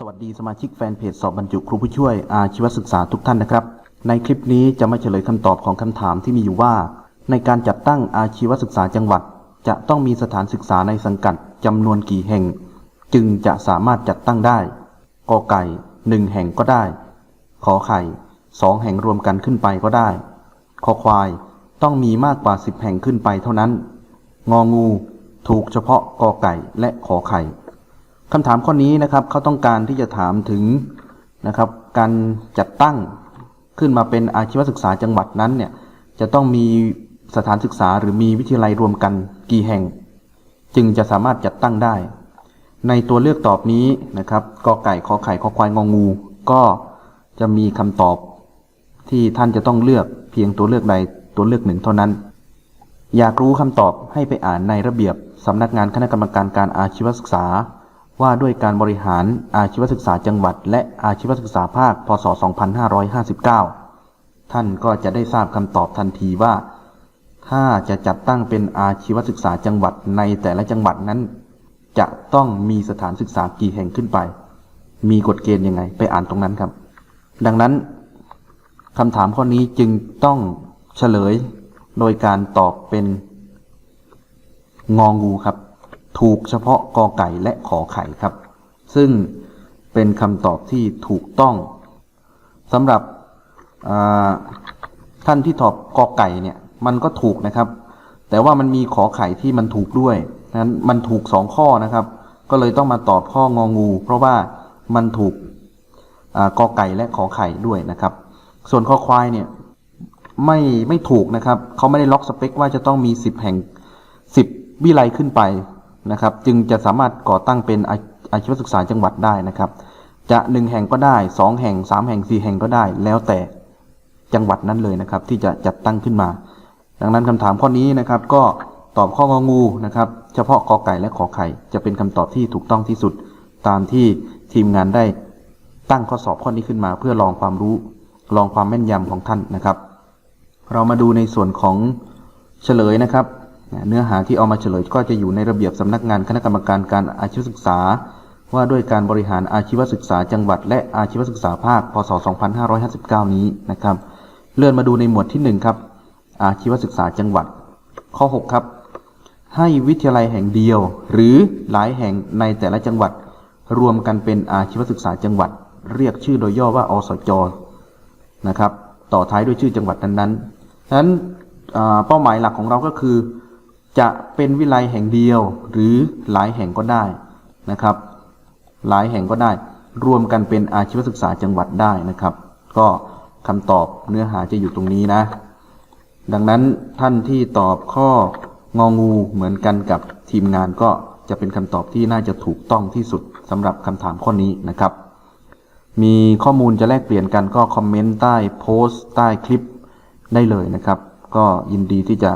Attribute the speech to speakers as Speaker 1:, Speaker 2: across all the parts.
Speaker 1: สวัสดีสมาชิกแฟนเพจสอบบรรจุครูผู้ช่วยอาชีวศึกษาทุกท่านนะครับ ในคลิปนี้จะมาเฉลยคำตอบของคำถามที่มีอยู่ว่า ในการจัดตั้งอาชีวศึกษาจังหวัด จะต้องมีสถานศึกษาในสังกัดจำนวนกี่แห่ง จึงจะสามารถจัดตั้งได้กอไก่หนึ่งแห่งก็ได้ ขอไข่สองแห่งรวมกันขึ้นไปก็ได้คอควายต้องมีมากกว่า10แห่งขึ้นไปเท่านั้น งองู ถูกเฉพาะกอไก่และขอไข่ คำถามข้อนี้นะครับเขาต้องการที่จะถามถึงนะครับการจัดตั้งขึ้นมาเป็นอาชีวศึกษาจังหวัดนั้นเนี่ยจะต้องมีสถานศึกษาหรือมีวิทยาลัยรวมกันกี่แห่ง จึงจะสามารถจัดตั้งได้ ในตัวเลือกตอบนี้นะครับกอไก่ขอไข่ขอควายงองู ก็จะมีคำตอบที่ท่านจะต้องเลือกเพียงตัวเลือกใดตัวเลือกหนึ่งเท่านั้น อยากรู้คำตอบให้ไปอ่านในระเบียบสำนักงานคณะกรรมการการอาชีวศึกษา ว่าด้วยการบริหารอาชีวศึกษาจังหวัด และอาชีวศึกษาภาค พศ 2559 ท่านก็จะได้ทราบคำตอบทันทีว่า ถ้าจะจัดตั้งเป็นอาชีวศึกษาจังหวัดในแต่ละจังหวัดนั้น จะต้องมีสถานศึกษากี่แห่งขึ้นไป มีกฎเกณฑ์ยังไง ไปอ่านตรงนั้นครับ ดังนั้นคำถามข้อนี้จึงต้องเฉลยโดยการตอบเป็นงองูครับ ถูกเฉพาะกอไก่และขอไข่ครับ ซึ่งเป็นคำตอบที่ถูกต้องสำหรับท่านที่ตอบกอไก่เนี่ยมันก็ถูกนะครับ แต่ว่ามันมีขอไข่ที่มันถูกด้วยนั้นมันถูกสองข้อนะครับ ก็เลยต้องมาตอบข้ององู เพราะว่ามันถูกกอไก่และขอไข่ด้วยนะครับ ส่วนข้อควายเนี่ยไม่ไม่ถูกนะครับเขาไม่ได้ล็อกสเปคว่าจะต้องมี 10 แห่ง 10 วิไลขึ้นไป นะครับ จึงจะสามารถก่อตั้งเป็นอาอาชีวศึกษาจังหวัดได้นะครับ จะ1แห่งก็ได้2แห่ง3แห่ง4แห่งก็ได้ แล้วแต่จังหวัดนั้นเลยนะครับ ที่จะจัดตั้งขึ้นมา ดังนั้นคำถามข้อนี้นะครับ ก็ตอบข้ององูนะครับ เฉพาะกอไก่และขอไข่จะเป็นคำตอบที่ถูกต้องที่สุด ตามที่ทีมงานได้ตั้งข้อสอบข้อนี้ขึ้นมา เพื่อลองความรู้ลองความแม่นยำของท่านนะครับ เรามาดูในส่วนของเฉลยนะครับ เนื้อหาที่เอามาเฉลยก็จะอยู่ในระเบียบสำนักงานคณะกรรมการการอาชีวศึกษา ว่าด้วยการบริหารอาชีวศึกษาจังหวัด และอาชีวศึกษาภาค พศ 2559 นี้นะครับ เลื่อนมาดูในหมวดที่ 1 ครับ อาชีวศึกษาจังหวัด ข้อ 6 ครับ ให้วิทยาลัยแห่งเดียว หรือหลายแห่งในแต่ละจังหวัด รวมกันเป็นอาชีวศึกษาจังหวัด เรียกชื่อโดยย่อว่าอสจ นะครับ ต่อท้ายด้วยชื่อจังหวัดนั้นๆนั้นเป้าหมายหลักของเราก็คือ จะเป็นวิไลแห่งเดียวหรือหลายแห่งก็ได้นะครับ หลายแห่งก็ได้ รวมกันเป็นอาชีวศึกษาจังหวัดได้นะครับ ก็คำตอบเนื้อหาจะอยู่ตรงนี้นะ ดังนั้นท่านที่ตอบข้ององูเหมือนกันกับทีมงานก็จะเป็นคำตอบที่น่าจะถูกต้องที่สุดสำหรับคำถามข้อนี้นะครับ มีข้อมูลจะแลกเปลี่ยนกันก็คอมเมนต์ใต้โพสต์ใต้คลิปได้เลยนะครับ ก็ยินดีที่จะ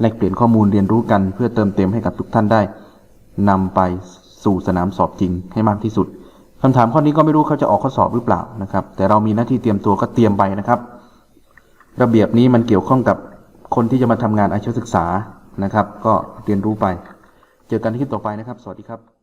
Speaker 1: แลกเปลี่ยนข้อมูลเรียนรู้กัน เพื่อเติมเต็มให้กับทุกท่านได้นำไปสู่สนามสอบจริงให้มากที่สุดคำถามข้อนี้ก็ไม่รู้เขาจะออกข้อสอบหรือเปล่านะครับ แต่เรามีหน้าที่เตรียมตัวก็เตรียมไปนะครับ ระเบียบนี้มันเกี่ยวข้องกับคนที่จะมาทำงานอาชีวศึกษานะครับ ก็เรียนรู้ไป เจอกันที่คลิปต่อไปนะครับ สวัสดีครับ